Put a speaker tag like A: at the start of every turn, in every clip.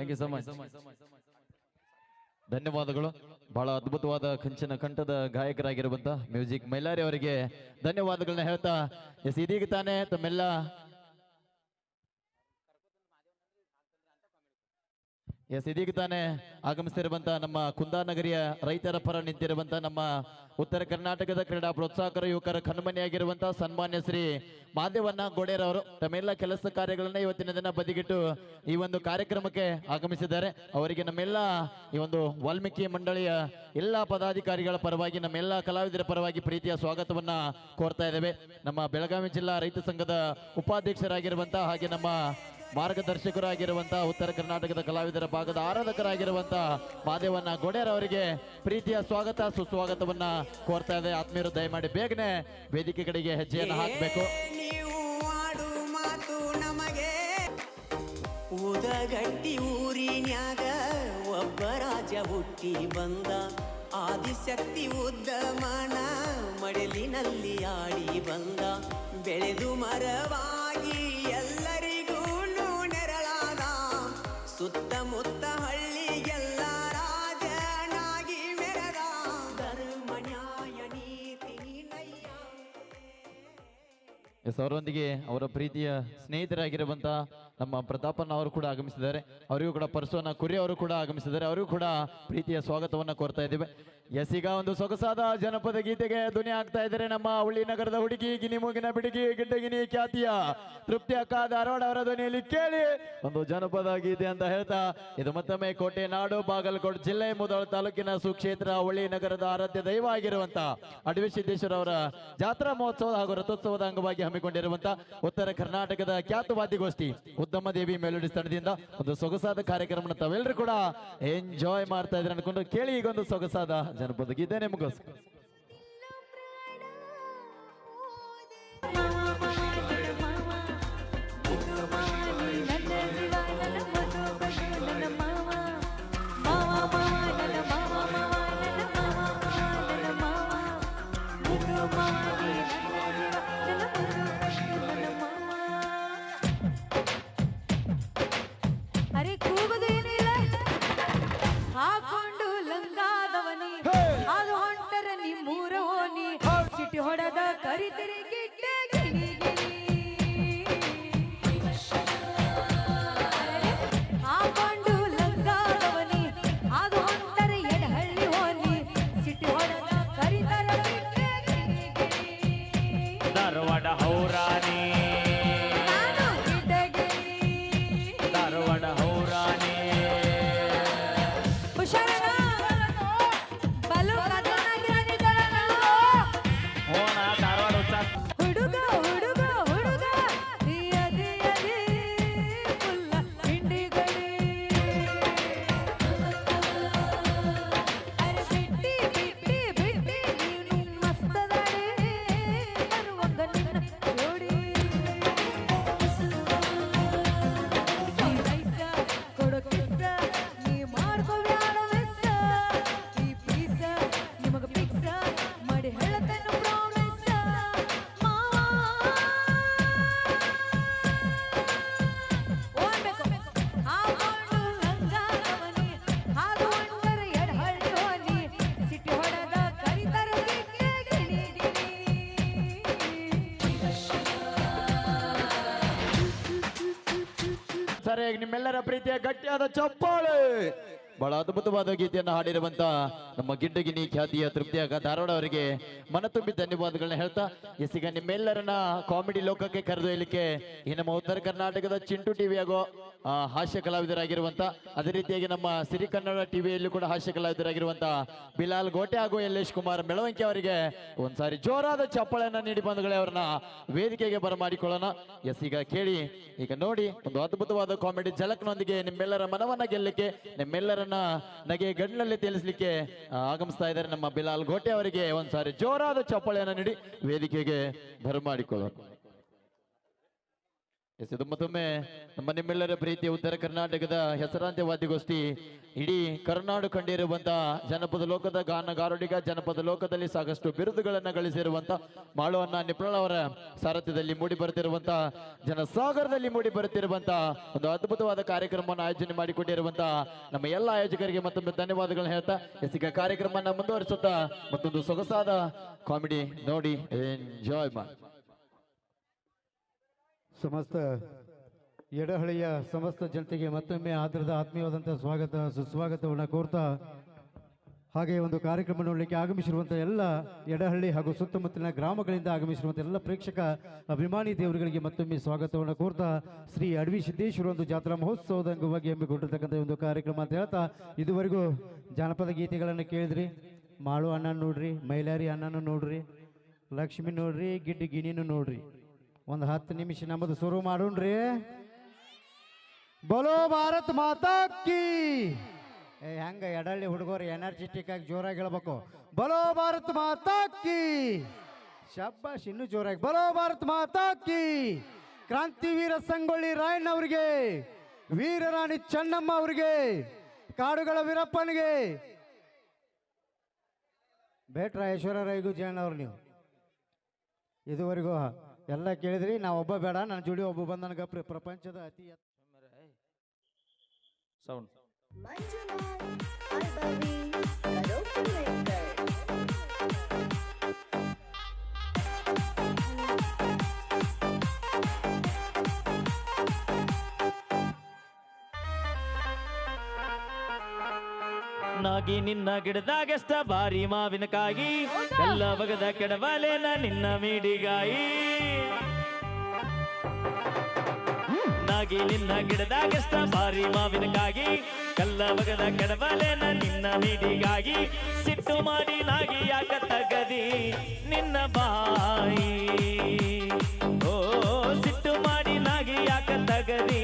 A: Thank you so much ಧನ್ಯವಾದಗಳು. ಬಹಳ ಅದ್ಭುತವಾದ ಕಂಚಿನ ಕಂಠದ ಗಾಯಕರಾಗಿರುವಂತ ಮ್ಯೂಸಿಕ್ ಮೈಲಾರಿ ಅವರಿಗೆ ಧನ್ಯವಾದಗಳನ್ನ ಹೇಳ್ತಾ, ಎಸ್ ಇದೀಗ ತಾನೇ ತಮ್ಮೆಲ್ಲ ಎಸ್, ಇದೀಗ ತಾನೇ ಆಗಮಿಸ್ತಿರುವಂತಹ ನಮ್ಮ ಕುಂದಾನಗರಿಯ ರೈತರ ಪರ ನಿಂತಿರುವಂತಹ ನಮ್ಮ ಉತ್ತರ ಕರ್ನಾಟಕದ ಕ್ರೀಡಾ ಪ್ರೋತ್ಸಾಹಕರ ಯುವಕರ ಕಣ್ಮನೆಯಾಗಿರುವಂತಹ ಸನ್ಮಾನ್ಯ ಶ್ರೀ ಮಾದೇವಣ್ಣ ಗೋಡೇರವರು ತಮ್ಮೆಲ್ಲ ಕೆಲಸ ಕಾರ್ಯಗಳನ್ನ ಇವತ್ತಿನ ದಿನ ಬದಿಗಿಟ್ಟು ಈ ಒಂದು ಕಾರ್ಯಕ್ರಮಕ್ಕೆ ಆಗಮಿಸಿದ್ದಾರೆ. ಅವರಿಗೆ ನಮ್ಮೆಲ್ಲ ಈ ಒಂದು ವಾಲ್ಮೀಕಿ ಮಂಡಳಿಯ ಎಲ್ಲ ಪದಾಧಿಕಾರಿಗಳ ಪರವಾಗಿ, ನಮ್ಮೆಲ್ಲ ಕಲಾವಿದರ ಪರವಾಗಿ ಪ್ರೀತಿಯ ಸ್ವಾಗತವನ್ನ ಕೋರ್ತಾ ಇದ್ದೇವೆ. ನಮ್ಮ ಬೆಳಗಾವಿ ಜಿಲ್ಲಾ ರೈತ ಸಂಘದ ಉಪಾಧ್ಯಕ್ಷರಾಗಿರುವಂತಹ ಹಾಗೆ ನಮ್ಮ ಮಾರ್ಗದರ್ಶಕರಾಗಿರುವಂತಹ ಉತ್ತರ ಕರ್ನಾಟಕದ ಕಲಾವಿದರ ಭಾಗದ ಆರಾಧಕರಾಗಿರುವಂತಹ ಮಾದೇವನ್ನ ಗೊಡೆಯರ್ ಅವರಿಗೆ ಪ್ರೀತಿಯ ಸ್ವಾಗತ ಸುಸ್ವಾಗತವನ್ನ ಕೋರ್ತಾ ಇದೆ. ಆತ್ಮೀಯರು ದಯಮಾಡಿ ಬೇಗನೆ ವೇದಿಕೆ ಕಡೆಗೆ ಹೆಜ್ಜೆಯನ್ನು ಹಾಕಬೇಕು.
B: ನೀವು ಮಾತು ನಮಗೆ ಉದಗಟ್ಟಿ ಊರಿನ್ಯಾಗ ಒಬ್ಬ ರಾಜ ಹುಟ್ಟಿ ಬಂದ. ಆದಿಶಕ್ತಿ ಉದ್ದಮನ ಮಡಲಿನಲ್ಲಿ ಆಡಿ ಬಂದ. ಬೆಳೆದು ಮರವಾಗಿ
A: ಎಸ್ ಅವರ ಪ್ರೀತಿಯ ಸ್ನೇಹಿತರಾಗಿರುವಂತ ನಮ್ಮ ಪ್ರತಾಪನ್ ಅವರು ಕೂಡ ಆಗಮಿಸಿದ್ದಾರೆ. ಅವರಿಗೂ ಕೂಡ ಪರ್ಸೋನ ಕುರಿ ಅವರು ಕೂಡ ಆಗಮಿಸಿದ್ದಾರೆ. ಅವರಿಗೂ ಕೂಡ ಪ್ರೀತಿಯ ಸ್ವಾಗತವನ್ನು ಕೋರ್ತಾ ಇದ್ದೇವೆ. ಎಸ್ ಈಗ ಒಂದು ಸೊಗಸಾದ ಜನಪದ ಗೀತೆಗೆ ಧ್ವನಿ ಆಗ್ತಾ ಇದ್ದಾರೆ. ನಮ್ಮ ಹುಳ್ಳಿ ನಗರದ ಹುಡುಗಿ, ಗಿನಿ ಮೂಗಿನ ಬಿಡುಗಿ, ಗಿಡ್ಡಗಿನಿ ಖ್ಯಾತಿಯ ತೃಪ್ತಿ ಅಕ್ಕ ಧಾರವಾಡ ಅವರ ಧ್ವನಿಯಲ್ಲಿ ಕೇಳಿ ಒಂದು ಜನಪದ ಗೀತೆ ಅಂತ ಹೇಳ್ತಾ ಇದು ಮತ್ತೊಮ್ಮೆ ಕೋಟೆ ನಾಡು, ಬಾಗಲಕೋಟೆ ಜಿಲ್ಲೆ, ಮುದೋಳ ತಾಲೂಕಿನ ಸುಕ್ಷೇತ್ರ, ಹುಳ್ಳಿ ನಗರದ ಆರಾಧ್ಯ ದೈವ ಆಗಿರುವಂತ ಅಡವಿ ಸಿದ್ದೇಶ್ವರ ಅವರ ಜಾತ್ರಾ ಮಹೋತ್ಸವ ಹಾಗೂ ರಥೋತ್ಸವದ ಅಂಗವಾಗಿ ಹಮ್ಮಿಕೊಂಡಿರುವಂತ ಉತ್ತರ ಕರ್ನಾಟಕದ ಖ್ಯಾತ ವಾದ್ಯಗೋಷ್ಠಿ ಉದ್ದಮ ದೇವಿ ಮೆಲೋಡಿ ಸ್ಥಳದಿಂದ ಒಂದು ಸೊಗಸಾದ ಕಾರ್ಯಕ್ರಮ ತಾವೆಲ್ಲರೂ ಕೂಡ ಎಂಜಾಯ್ ಮಾಡ್ತಾ ಇದ್ರೆ ಅನ್ಕೊಂಡು ಕೇಳಿ ಈಗ ಒಂದು ಸೊಗಸಾದ ಜನಪದ ಗೀತೆ ನಿಮಗೋಸ್ಕರ.
C: ಧಾರವಾಡ ಹೌರಾಣಿ.
A: ಸರಿ ನಿಮ್ಮೆಲ್ಲರ ಪ್ರೀತಿಯ ಗಟ್ಟಿಯಾದ ಚಪ್ಪಾಳೆ. ಬಹಳ ಅದ್ಭುತವಾದ ಗೀತೆಯನ್ನು ಹಾಡಿರುವಂತ ನಮ್ಮ ಗಿಡ್ಡಗಿನಿ ಖ್ಯಾತಿಯ ತೃಪ್ತಿಯಾಗ ಧಾರವಾಡ ಅವರಿಗೆ ಮನ ತುಂಬಿ ಧನ್ಯವಾದಗಳನ್ನ ಹೇಳ್ತಾ ಎಸಿಗ ನಿಮ್ಮೆಲ್ಲರನ್ನ ಕಾಮಿಡಿ ಲೋಕಕ್ಕೆ ಕರೆದೊಯ್ಯಲಿಕ್ಕೆ ಈ ನಮ್ಮ ಉತ್ತರ ಕರ್ನಾಟಕದ ಚಿಂಟು ಟಿವಿ ಹಾಗೂ ಹಾಸ್ಯ ಕಲಾವಿದರಾಗಿರುವಂತ, ಅದೇ ರೀತಿಯಾಗಿ ನಮ್ಮ ಸಿರಿ ಕನ್ನಡ ಟಿವಿಯಲ್ಲೂ ಕೂಡ ಹಾಸ್ಯ ಕಲಾವಿದರಾಗಿರುವಂತ ಬಿಲಾಲ್ ಗೋಟೆ ಹಾಗೂ ಯಲ್ಲೇಶ್ ಕುಮಾರ್ ಮೆಳವಂಕಿ ಅವರಿಗೆ ಒಂದ್ಸಾರಿ ಜೋರಾದ ಚಪ್ಪಾಳೆಯನ್ನ ನೀಡಿ ಬಂದಗಳೇ ಅವರನ್ನ ವೇದಿಕೆಗೆ ಬರಮಾಡಿಕೊಳ್ಳೋಣ. ಎಸ್ ಈಗ ಕೇಳಿ, ಈಗ ನೋಡಿ, ಒಂದು ಅದ್ಭುತವಾದ ಕಾಮಿಡಿ ಝಲಕ್ನೊಂದಿಗೆ ನಿಮ್ಮೆಲ್ಲರ ಮನವನ್ನ ಗೆಲ್ಲಕ್ಕೆ ನಿಮ್ಮೆಲ್ಲರನ್ನ ನಗೆ ಗಣ್ಣಲ್ಲಿ ತಿಳಿಸ್ಲಿಕ್ಕೆ ಆಗಮಿಸ್ತಾ ಇದ್ದಾರೆ ನಮ್ಮ ಬಿಲಾಲ್ ಗೋಟೆ ಅವರಿಗೆ ಒಂದ್ಸಾರಿ ಜೋರಾದ ಚಪ್ಪಳೆಯನ್ನು ನೀಡಿ ವೇದಿಕೆಗೆ ಬರಮಾಡಿಕೊಳ್ಳೋಣ ಎಸ್, ಇದು ಮತ್ತೊಮ್ಮೆ ನಮ್ಮ ನಿಮ್ಮೆಲ್ಲರ ಪ್ರೀತಿ ಉತ್ತರ ಕರ್ನಾಟಕದ ಹೆಸರಾಂತ್ಯ ವಾದ್ಯಗೋಷ್ಠಿ ಇಡೀ ಕರ್ನಾಡು ಕಂಡಿರುವಂತಹ ಜನಪದ ಲೋಕದ ಗಾನಗಾರುಡಿಗ ಜನಪದ ಲೋಕದಲ್ಲಿ ಸಾಕಷ್ಟು ಬಿರುದುಗಳನ್ನು ಗಳಿಸಿರುವಂತಹ ಮಾಳುವನ್ನ ನಿಪ್ರಾಳ್ ಅವರ ಸಾರಥ್ಯದಲ್ಲಿ ಮೂಡಿ ಬರುತ್ತಿರುವಂತಹ ಜನಸಾಗರದಲ್ಲಿ ಮೂಡಿ ಬರುತ್ತಿರುವಂತಹ ಒಂದು ಅದ್ಭುತವಾದ ಕಾರ್ಯಕ್ರಮವನ್ನು ಆಯೋಜನೆ ಮಾಡಿಕೊಂಡಿರುವಂತಹ ನಮ್ಮ ಎಲ್ಲ ಆಯೋಜಕರಿಗೆ ಮತ್ತೊಮ್ಮೆ ಧನ್ಯವಾದಗಳನ್ನು ಹೇಳ್ತಾ ಎಸಿಗ ಕಾರ್ಯಕ್ರಮನ ಮುಂದುವರಿಸುತ್ತಾ ಮತ್ತೊಂದು ಸೊಗಸಾದ ಕಾಮಿಡಿ ನೋಡಿ, ಎಂಜಾಯ್ ಮಾಡಿ.
D: ಸಮಸ್ತ ಎಡಹಳ್ಳಿಯ ಸಮಸ್ತ ಜನತೆಗೆ ಮತ್ತೊಮ್ಮೆ ಆಧಾರದ ಆತ್ಮೀಯವಾದಂಥ ಸ್ವಾಗತ, ಸುಸ್ವಾಗತವನ್ನು ಕೋರ್ತಾ, ಹಾಗೆ ಒಂದು ಕಾರ್ಯಕ್ರಮ ನೋಡಲಿಕ್ಕೆ ಆಗಮಿಸಿರುವಂಥ ಎಲ್ಲ ಎಡಹಳ್ಳಿ ಹಾಗೂ ಸುತ್ತಮುತ್ತಲಿನ ಗ್ರಾಮಗಳಿಂದ ಆಗಮಿಸಿರುವಂಥ ಎಲ್ಲ ಪ್ರೇಕ್ಷಕ ಅಭಿಮಾನಿ ದೇವರುಗಳಿಗೆ ಮತ್ತೊಮ್ಮೆ ಸ್ವಾಗತವನ್ನು ಕೋರ್ತಾ, ಶ್ರೀ ಅಡವಿ ಸಿದ್ದೇಶ್ವರ ಒಂದು ಜಾತ್ರಾ ಮಹೋತ್ಸವದ ಅಂಗವಾಗಿ ಹಮ್ಮಿಕೊಂಡಿರ್ತಕ್ಕಂಥ ಒಂದು ಕಾರ್ಯಕ್ರಮ ಅಂತ ಹೇಳ್ತಾ, ಇದುವರೆಗೂ ಜಾನಪದ ಗೀತೆಗಳನ್ನು ಕೇಳಿದ್ರಿ, ಮಾಳು ಅಣ್ಣ ನೋಡ್ರಿ, ಮೈಲಾರಿ ಅಣ್ಣನ ನೋಡ್ರಿ, ಲಕ್ಷ್ಮಿ ನೋಡ್ರಿ, ಗಿಡ್ಡಿ ಗಿಣಿನೂ ನೋಡ್ರಿ. ಒಂದು ಹತ್ತು ನಿಮಿಷ ನಮ್ಮದು ಶುರು ಮಾಡೋಣ್ರಿ. ಬಲೋ ಭಾರತ್ ಮಾತಾ ಕಿ. ಏ, ಹೆಂಗ ಎಡಳ್ಳಿ ಹುಡುಗರು ಎನರ್ಜೆಟಿಕ್ ಆಗಿ ಜೋರಾಗಿ ಹೇಳ್ಬೇಕು. ಬಲೋ ಭಾರತ್ ಮಾತಾ ಕಿ. ಶಬ್ಬಾಶ್ ಇನ್ನೂ ಜೋರಾಗಿ. ಬಲೋ ಭಾರತ್ ಮಾತಾ ಕಿ. ಕ್ರಾಂತಿವೀರ ಸಂಗೊಳ್ಳಿ ರಾಯಣ್ಣ ಅವರಿಗೆ, ವೀರರಾಣಿ ಚೆನ್ನಮ್ಮ ಅವರಿಗೆ, ಕಾಡುಗಳ ವೀರಪ್ಪನಿಗೆ. ಬೇಟ್ರ ರೈಗು ಜಯಣ್ಣ ಅವ್ರು ನೀವು. ಇದುವರೆಗೂ ಎಲ್ಲ ಕೇಳಿದ್ರಿ ನಾ ಒಬ್ಬ ಬೇಡ ನನ್ನ ಜೋಡಿ ಒಬ್ಬ ಬಂದ ನನಗೆ ಪ್ರ- ಪ್ರಪಂಚದ ಅತಿ ಎತ್ತ-
E: ಸೌಂಡ್ ನಾಗಿ ನಿನ್ನ ಗಿಡದಾಗೆಷ್ಟ ಬಾರಿ ಮಾವಿನಕಾಗಿ ಎಲ್ಲ ಬಗದ ಕೆಡಬಲೇನ ನಿನ್ನ ಮೀಡಿಗಾಯಿ. ನಾಗಿ ನಿನ್ನ ಗಿಡದಾಗೆಷ್ಟ ಬಾರಿ ಮಾವಿನಕಾಗಿ, ಕಲ್ಲ ಮಗನ ಕೆಡವಲೇನ ನಿನ್ನ ಮೀಡಿಗಾಗಿ ಸಿಟ್ಟು ಮಾಡಿ ನಾಗಿ ಯಾಕ ತಗದಿ ನಿನ್ನ ಬಾಯಿ? ಓ, ಸಿಟ್ಟು ಮಾಡಿ ನಾಗಿ ಯಾಕ ತಗದಿ?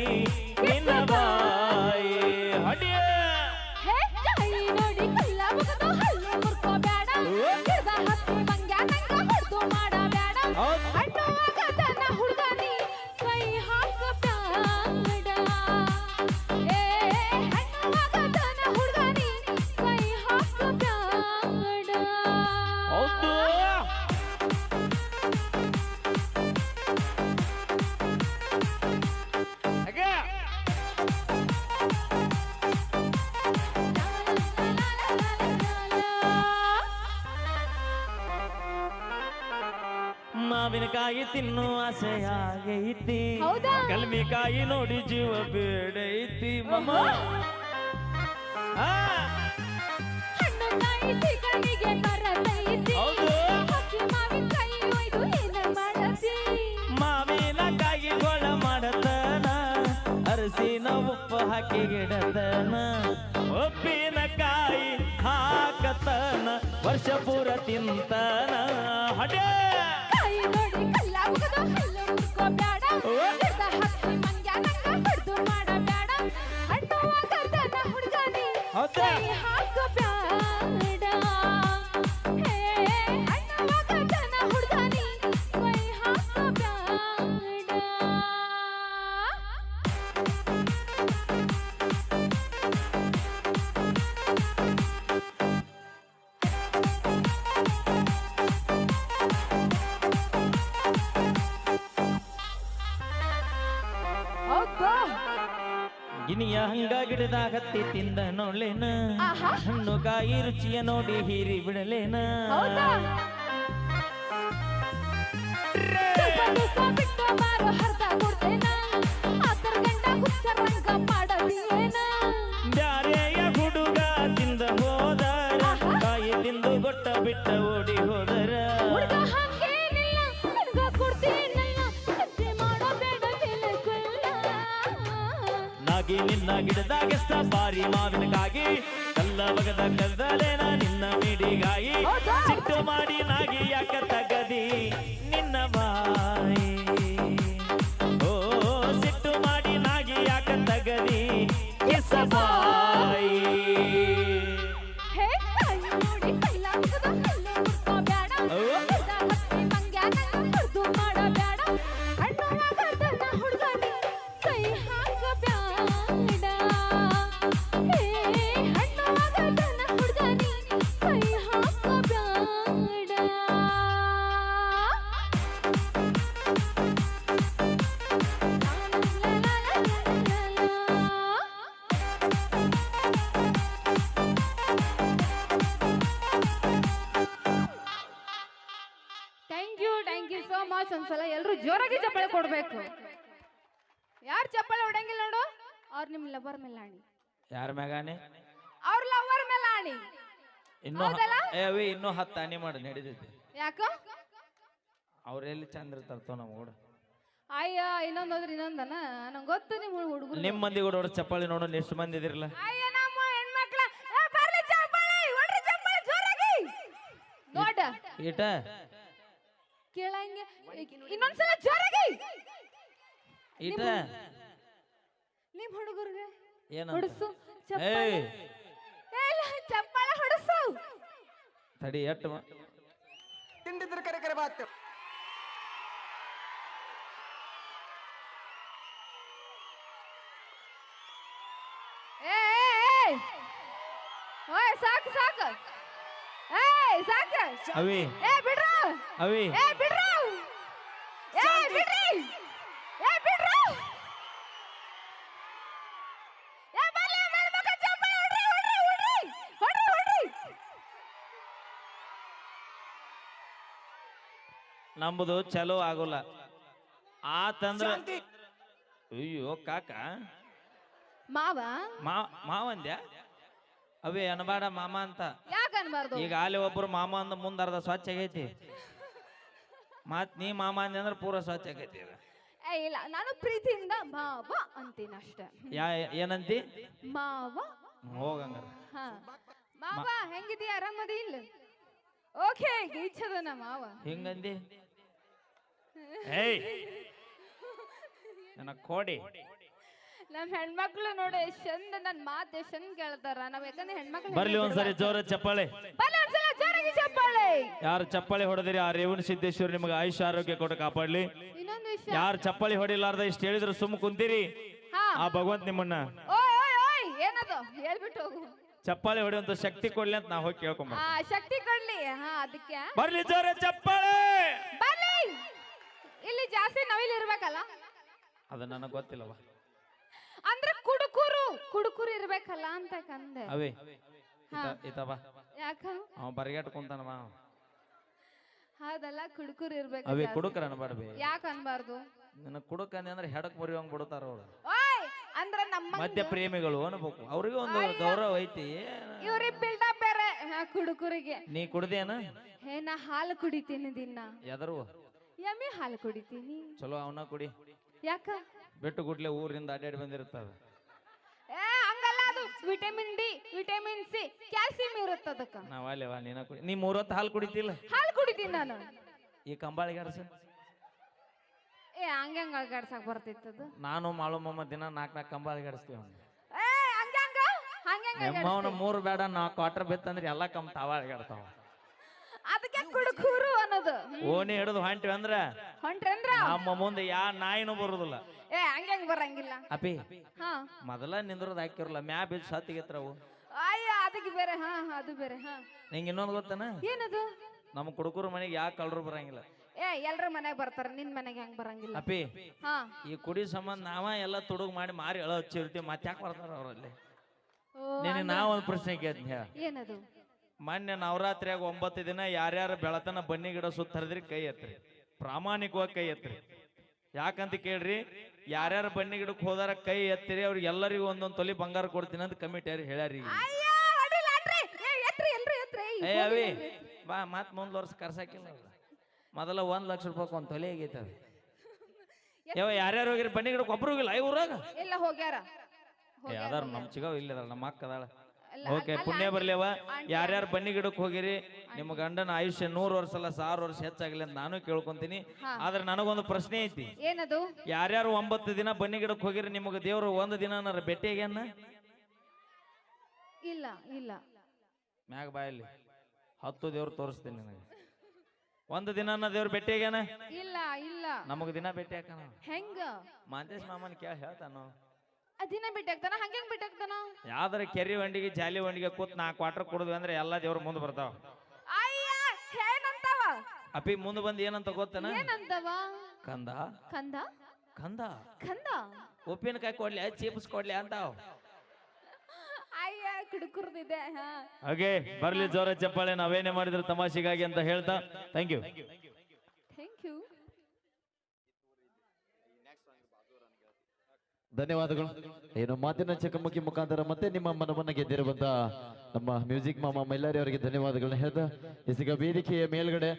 E: ಆಸೆಯಾಗೈತಿ
F: ಹೌದಾ?
E: ಕಲ್ಮಿಕಾಯಿ ನೋಡಿ ಜೀವ ಬೇಡೈತಿ ಮಮ್ಮ. ಆ,
F: ಹಣ್ಣು ಕಾಯಿ ಸಿಗಣಿಗೆ ಬರತೈತಿ
E: ಹೌದು.
F: ಹಕ್ಕಿ ಮಾವಿನಕಾಯಿ ಒಯ್ದು ಏನ ಮಾಡತಿ
E: ಮಾವಿನಕಾಯಿ ಗೊಳ ಮಾಡತನ. ಅರಸಿನ ಉಪ್ಪು ಹಾಕಿ ಗಿಡತನ ಉಪ್ಪಿನಕಾಯಿ ಹಾಕತನ. ವರ್ಷ ಪೂರ ತಿಂತನ. ಹಡೇ
F: Oh.
E: ಗಿನಿಯ ಹಂಗ ಗಿಡದ ಹತ್ತಿ ತಿಂದ ನೋಡ್ಲೇನ? ಕಾಯಿ ರುಚಿಯ ನೋಡಿ ಹೀರಿ ಬಿಡಲೇನ?
F: ಹೌದಾ? ಬಿಟ್ಟು ಬಾರೋ ಹರ್ದ ಕೊಡ್ತೇನ? ಆತರ ಗಂಡ ಹುಚ್ಚರಂಗ ಮಾಡದಿಯೇನ
E: ನಾಗಿ ನಿನ್ನ ಗಿಡದಾಗೆಷ್ಟ ಬಾರಿ ಮಾವಿನಕಾಗಿ ಕಲ್ಲ ಬಗದ ಕದ್ದಲೇನ ನಿನ್ನ ಮಿಡಿಗಾಯಿ.
F: ಹೌದಾ?
E: ಸಿಟ್ಟು ಮಾಡಿ ನಾಗಿ ಯಾಕ ತಗದಿ?
F: ಒಂದ್ಸಲ ಎಲ್ಲರೂ ಜೋರಾಗಿ ಚಪ್ಪಾಳೆ ಕೊಡ್ಬೇಕು. ಯಾರು ಚಪ್ಪಾಳೆ ಹೊಡಂಗಿಲ್ಲ ನೋಡು? ಅವ್ರ ನಿಮ್ ಲವರ್ ಮೇಲೆ ಆಣಿ
E: ಯಾರ ಮ್ಯಾಗಾನೆ
F: ಅವ್ರ ಲವರ್ ಮೇಲೆ ಆಣಿ
E: ಇನ್ನೂ
F: ಹೌದಲ್ಲ?
E: ಏ ಅವಿ ಇನ್ನೂ ಹತ್ತು ಆನಿ ಮಾಡಿ ನಡೀತೈತಿ.
F: ಯಾಕೋ?
E: ಅವ್ರೆಲ್ಲಿ ಚಂದ ಇರ್ತಾರ್ತೋ ನಮ್ಮ ಹುಡು
F: ಅಯ್ಯ ಇನ್ನೊಂದ್ ಹೋದ್ರೆ ಇನ್ನೊಂದನ? ನಂಗೆ ಗೊತ್ತು ನಿಮ್ಮ ಹುಡುಗರು
E: ನಿಮ್ಮ ಮಂದಿ ಕೂಡ ಅವ್ರ ಚಪ್ಪಾಳಿ ನೋಡೋಣ ಎಷ್ಟು ಮಂದಿ ಇದಿರಲ್ಲ.
F: ಅಯ್ಯ ನಮ್ಮ ಹೆಣ್ಮಕ್ಳ. ಏ, ಬರ್ಲಿ ಚಪ್ಪಾಳೆ ಹೊಡ್ರಿ ಚಪ್ಪಾಳೆ ಜೋರಾಗಿ. ನೋಡ.
E: ಈಟ?
F: ಕೇಳಂಗೆ ಇನ್ನೊಂದ್ಸಲ ಜೋರಾಗಿ.
E: ಈಟ
F: ನಿಮ್ ಹುಡುಗರ್ಗೆ
E: ಏನಂತ?
F: ಹೊಡಸು ಚಪ್ಪಾಳೆ. ಚಪ್ಪಾಳೆ ಹೊಡಸು.
E: ತಡಿ ಎಟ್ಟು ತಿಂಡಿದ್ರ
F: ಏ ಏ, ಏ. ಓಯ್ ಸಾಕು ಸಾಕು. ಏಯ್ ಸಾಕು.
E: ಅವಿ.
F: ಏ ಬಿಡ್ರು.
E: ಅವಿ.
F: ಏ ಬಿಡ್ರು. ಏ ಬಿಡ್ರಿ. ಏ ಬಿಡ್ರು. ಏ ಬರ್ಲಿ ಹೆಣ್ಮಕ್ಳು ಚಪ್ಪಾಳೆ ಹೊಡ್ರಿ ಹೊಡ್ರಿ ಹೊಡ್ರಿ. ಹೊಡ್ರಿ ಹೊಡ್ರಿ.
E: ನಂಬುದು ಚಲೋ ಆಗೋಲ್ಲ. ಆತಂದ್ರ ಅಯ್ಯೋ ಕಾಕ.
F: ಮಾವ.
E: ಮಾ ಮಾವಂದ್ಯ? ಅವೇ ಅನಬಾಡ ಮಾಮ ಅಂತ.
F: ಅನ್ಬಾರ್ದು
E: ಈಗ ಅಲ್ಲಿ ಒಬ್ರು ಮಾಮ ಅಂದ ಮುಂದ ಅರ್ಧ ಸ್ವಚ್ಛ ಆಗೈತಿ. ಮತ್ ನೀ ಮಾಮ ಅಂದೆ ಅಂದ್ರೆ ಪೂರ ಸ್ವಚ್ಛ ಆಗೈತಿ ಈಗ.
F: ಏ ಇಲ್ಲ ನಾನು ಪ್ರೀತಿಯಿಂದ ಮಾವ ಅಂತೀನಿ ಅಷ್ಟೇ.
E: ಯಾ ಏನಂತಿ?
F: ಮಾವ.
E: ಹೋಗಂಗ
F: ಹಾ. ಮಾವ ಹೆಂಗಿದೀಯ? ಆರಾಮದಿ ಇಲ್ಲ? ಓಕೆ ಗೀಚದನ ಮಾವ.
E: ಹೆಂಗಂದಿ? ಏಯ್ ನನ್ನ ಕೋಡಿ.
F: ನಮ್ ಹೆಣ್ಮಕ್ಳು ನೋಡಿ ಎಷ್ಟ್ ಚಂದ ನನ್ ಮಾತ್ ಎಷ್ಟ್ ಚಂದ ಕೇಳ್ತಾರ. ನಾವ್ ಯಾಕಂದ್ರೆ ಹೆಣ್ಮಕ್ಳು
E: ಬರ್ಲಿ ಒಂದ್ಸರಿ ಜೋರ ಚಪ್ಪಾಳೆ.
F: ಬರ್ಲಿ ಒಂದ್ಸಲ ಜೋರಾಗಿ ಚಪ್ಪಾಳೆ.
E: ಯಾರು ಚಪ್ಪಾಳಿ ಹೊಡೆದಿರಿ ಆ ರೇವಣ ಸಿದ್ದೇಶ್ವರ ನಿಮಗೆ ಆಯುಷ್ ಆರೋಗ್ಯ ಕೊಟ್ಟು ಕಾಪಾಡ್ಲಿ.
F: ಇನ್ನೊಂದು ವಿಷಯ.
E: ಯಾರು ಚಪ್ಪಾಳಿ ಹೊಡಿಲಾರ್ದ ಇಷ್ಟ ಹೇಳಿದ್ರು ಸುಮ್ ಕುಂತೀರಿ.
F: ಹಾ.
E: ಆ ಭಗವಂತ ನಿಮ್ಮನ್ನ.
F: ಓಯ್ ಓಯ್ ಓಯ್ ಏನದು? ಹೇಳ್ಬಿಟ್ಟು ಹೋಗು.
E: ಚಪ್ಪಾಳಿ ಹೊಡೆಯುವಂತ ಶಕ್ತಿ ಕೊಡ್ಲಿ ಅಂತ ನಾ ಹೋಗಿ ಕೇಳ್ಕೊಂಬ
F: ಆ ಶಕ್ತಿ ಕೊಡ್ಲಿ. ಹಾ ಅದಕ್ಕೆ.
E: ಬರ್ಲಿ ಜೋರ ಚಪ್ಪಾಳೆ.
F: ಬರ್ಲಿ. ಇಲ್ಲಿ ಜಾಸ್ತಿ ನವಿಲ್ ಇರ್ಬೇಕಲ್ಲ
E: ಅದು ನನಗೆ ಗೊತ್ತಿಲ್ಲವ
F: ಅಂದ್ರೆ ಕುಡುಕುರು ಕುಡುಕುರು ಇರ್ಬೇಕಲ್ಲ ಅಂತ ಕಂದೆ.
E: ಅವೇ. ಈತ ಬಾ
F: ಯಾಕ?
E: ಅವ ಬರಿಗಾಟ್ ಕುಂತಾನವ
F: ಹೌದಲ್ಲ ಕುಡುಕುರು ಇರ್ಬೇಕು
E: ಅವೇ. ಕುಡುಕರ ಅನ್ಬಾರ್ದು
F: ಯಾಕ ಅನ್ಬಾರ್ದು?
E: ನಿನ್ನ ಕುಡುಕನೆ ಅಂದ್ರೆ ಹೆಡಕ್ ಮುರಿಯೋಂಗ್ ಬಿಡ್ತಾರ ಅವ್ರು
F: ಅಂದ್ರೆ ಅಂದ್ರ ನಮ್ಮ
E: ಮಧ್ಯ ಪ್ರೇಮಿಗಳು ಅನ್ಬೇಕು. ಅವ್ರಿಗೆ ಒಂದು ಗೌರವ ಐತಿ.
F: ಇವ್ರಿಗೆ ಬಿಲ್ಡಪ್ ಬೇರೆ. ಹಾ, ಕುಡುಕರಿಗೆ.
E: ನೀ ಕುಡ್ದೇನ?
F: ಹೇ ನಾ ಹಾಲು ಕುಡಿತೀನಿ ದಿನ.
E: ಎದರು
F: ಯಮ್ಮಿ ಹಾಲು ಕುಡಿತೀನಿ.
E: ಚಲೋ ಅವನ ಕುಡಿ.
F: ಯಾಕ?
E: ಬೆಟ್ಟು ಗುಡ್ಲೆ ಊರಿಂದ ಅಡ್ಡಾಡಿ ಬಂದಿರ್ತದ
F: ಏ ಹಂಗಲ್ಲ ಅದು. Vitamin D vitamin C calcium ಇರುತ್ತೆ ಅದಕ್ಕೆ.
E: ನಾವ್ ಅಲ್ಲೇವಾ ನೀನ ಕುಡಿ ನೀ ಮೂರೊತ್ತು ಹಾಲು ಕುಡಿತಿಲ್ಲ?
F: ಹಾಲು ಕುಡಿತೀನಿ ನಾನು.
E: ಈ ಕಂಬಾಳಿಗೆ ಅರಸ
F: ಏ ಹಂಗೆ ಹಂಗ ಅಳ್ಗಾಡ್ಸಕ್ ಬರ್ತಿತ್ತದು.
E: ನಾನು ಮಾಳು ಮೊಮ್ಮ ದಿನ ನಾಲ್ಕು ನಾಲ್ಕು ಕಂಬಾಳಿಗೆ ಅಡಿಸ್ತೀವಿ
F: ಏ ಹಂಗೆ ಹಂಗ ಹಂಗೆ ಹಂಗ
E: ನಿಮ್ಮವನ ಮೂರು ಬೇಡ ನಾ ಕ್ವಾಟ್ರ್ ಬಿತ್ತಂದ್ರೆ ಎಲ್ಲ ಕಮ್ ತಾವಾಳಿಗಾಡ್ತಾವ
F: ಅದಕ್ಕೆ ಕುಡುಕೂರು. ಅನ್ನೋದು.
E: ಓಣಿ ಹಿಡಿದು ಹೊಂಟಿವಿ ಅಂದ್ರ
F: ಹೊಂಟ್ರೇನ್ರ
E: ನಮ್ಮ ಮುಂದೆ ಯಾ ನಾಯಿನೂ ಬರುದಿಲ್ಲ.
F: ಏ ಹಂಗೆ ಹಂಗ ಬರಂಗಿಲ್ಲ.
E: ಅಪಿ
F: ಹಾ.
E: ಮೊದಲ ನಿಂದ್ರದ್ ಹಾಕಿರಲ್ಲ ಮ್ಯಾ ಬೀಜ ಸತ್ತಿಗೆತ್ರವು
F: ಅಯ್ಯ ಅದಕ್ಕೆ ಬೇರೆ ಹಾ ಹಾ, ಅದು ಬೇರೆ ಹಾ.
E: ನಿಂಗೆ ಇನ್ನೊಂದು ಗೊತ್ತನ?
F: ಏನದು?
E: ನಮ್ಮ ಕುಡುಕರು ಮನೆಗೆ ಯಾ ಕಳ್ರು ಬರಂಗಿಲ್ಲ?
F: ಏ ಎಲ್ರ ಮನೆಗ್ ಬರ್ತಾರ ನಿನ್ ಮನೆಗೆ ಹೆಂಗ್ ಬರಂಗಿಲ್ಲ?
E: ಅಪಿ
F: ಹಾ.
E: ಈ ಕುಡಿ ಸಂಬಂಧ ನಾವ ಎಲ್ಲ ತುಡುಗು ಮಾಡಿ ಮಾರಿ ಎಳ ಹಚ್ಚಿರ್ತೀವಿ ಮತ್ತೆ ಯಾಕೆ ಬರ್ತಾರ ಅವರಲ್ಲಿ?
F: ಓ
E: ನೀನು ನಾ ಒಂದು ಪ್ರಶ್ನೆ ಕೇಳ್ತೀನಿ ಹೇಳ.
F: ಏನದು?
E: ಮೊನ್ನೆ ನವರಾತ್ರಿಯಾಗ ಒಂಬತ್ತು ದಿನ ಯಾರ್ಯಾರ ಬೆಳತನ ಬನ್ನಿ ಗಿಡ ಸುತ್ತರಿದ್ರಿ ಕೈ ಎತ್ರಿ. ಪ್ರಾಮಾಣಿಕವಾಗಿ ಕೈ ಎತ್ರಿ. ಯಾಕಂತ ಕೇಳ್ರಿ ಯಾರ್ಯಾರ ಬನ್ನಿ ಗಿಡಕ್ಕೆ ಹೋದಾರ ಕೈ ಎತ್ತಿರಿ ಅವ್ರಿಗೆ ಎಲ್ಲರಿಗೂ ಒಂದೊಂದು ತೊಲಿ ಬಂಗಾರ ಕೊಡ್ತೀನಿ ಅಂತ ಕಮಿಟಿ ಯಾರು ಹೇಳ್ಯಾರ ಅವಿ ಬಾ ಮತ್ ಮುಂದ್ ವರ್ಷ ಕರ್ಸಾಕಿಲ್ಲ. ಮೊದಲ ಒಂದ್ ಲಕ್ಷ ರೂಪಾಯಿ ಒಂದ್ ತೊಲೆ ಆಗೈತೆ ಅದು. ಯಾವ ಯಾರ್ಯಾರು ಹೋಗಿರಿ ಬನ್ನಿ ಗಿಡಕ್ಕೆ ಒಬ್ರು ಹೋಗಿಲ್ಲ ಐ ಊರಾಗ?
F: ಎಲ್ಲ ಹೋಗ್ಯಾರ.
E: ನಮ್ಮ ಅದಾರ ನಮ್ ಚಿಗವ್ ಇಲ್ಲ ನಮ್ಮ ಅಕ್ಕ ಅದಾಳ
F: ಅಲ್ಲ,
E: ಓಕೆ ಪುಣ್ಯ ಬರ್ಲಿವ ಯಾರ್ಯಾರು ಬನ್ನಿ ಗಿಡಕ್ಕೆ ಹೋಗಿರಿ ನಿಮ್ಮ ಗಂಡನ ಆಯುಷ್ಯ ನೂರು ವರ್ಷ ಅಲ್ಲ ಸಾವಿರ ವರ್ಷ ಹೆಚ್ಚಾಗಲಿ ಅಂತ ನಾನು ಕೇಳ್ಕೊಂತೀನಿ. ಆದ್ರೆ ನನಗೊಂದು ಪ್ರಶ್ನೆ ಐತಿ.
F: ಏನದು?
E: ಯಾರ್ಯಾರು ಒಂಬತ್ತು ದಿನ ಬನ್ನಿ ಗಿಡಕ್ಕೆ ಹೋಗಿರಿ ನಿಮಗೆ ದೇವ್ರು ಒಂದು ದಿನ ಭೇಟಿಯಾಗ್ಯಾನ
F: ಇಲ್ಲ ಇಲ್ಲ.
E: ಮ್ಯಾಗ ಬಾಯಲ್ಲಿ ಹತ್ತು ದೇವ್ರು ತೋರಿಸ್ತೀನಿ ನಿನಗೆ. ಒಂದು ದಿನ ದೇವ್ರು ಭೇಟಿಯಾಗ್ಯಾನ
F: ಇಲ್ಲ ಇಲ್ಲ.
E: ನಮಗ್ ದಿನ ಭೇಟಿ ಹಾಕಣ.
F: ಹೆಂಗ?
E: ಮಾಂತೇಶ್ ಮಾಮನ್ ಕೇಳ ಹೇಳ್ತಾನು?
F: ಅದಿನ ಬಿಟ್ಟಾಗ್ತಾನ ಹಂಗೆಂಗ್ ಬಿಟ್ಟಾಗ್ತಾನ
E: ಯಾವ್ದಾರ ಕೆರಿ ವಂಡಿಗೆ ಜಾಲಿ ವಂಡಿಗೆ ಕೂತ್ ನಾಲ್ಕು ಕ್ವಾರ್ಟರ್ ಕುಡಿದ್ವಿ ಅಂದ್ರೆ ಎಲ್ಲಾ ದೇವ್ರ ಮುಂದೆ ಬರ್ತಾವ.
F: ಅಯ್ಯ ಏನಂತವ?
E: ಅಪಿ ಮುಂದೆ ಬಂದು ಏನಂತ ಗೊತ್ತನ?
F: ಏನಂತವ?
E: ಕಂದ.
F: ಕಂದ?
E: ಕಂದ.
F: ಕಂದ?
E: ಉಪ್ಪಿನಕಾಯಿ ಕೊಡ್ಲಿ ಚೀಪ್ಸ್ ಕೊಡ್ಲಿ ಅಂತಾವ.
F: ಅಯ್ಯ ಕುಡುಕುರ್ದಿದೆ
E: ಹಾಗೆ ಬರ್ಲಿ ಜೋರ ಚಪ್ಪಾಳೆ ನಾವೇನೇ ಮಾಡಿದ್ರು ತಮಾಷೆಗಾಗಿ ಅಂತ ಹೇಳ್ತಾ.
F: ಥ್ಯಾಂಕ್ ಯು
A: ಧನ್ಯವಾದಗಳು. ಏನು ಮಾತಿನ ಚಕಮಕಿ ಮುಖಾಂತರ ಮತ್ತೆ ನಿಮ್ಮ ಮನವನ್ನ ಗೆದ್ದಿರುವಂತ ನಮ್ಮ ಮ್ಯೂಸಿಕ್ ಮಾಮ ಮೈಲಾರಿ ಅವರಿಗೆ ಧನ್ಯವಾದಗಳನ್ನ ಹೇಳ್ತಾ ಈಗ ವೇದಿಕೆಯ ಮೇಲ್ಗಡೆ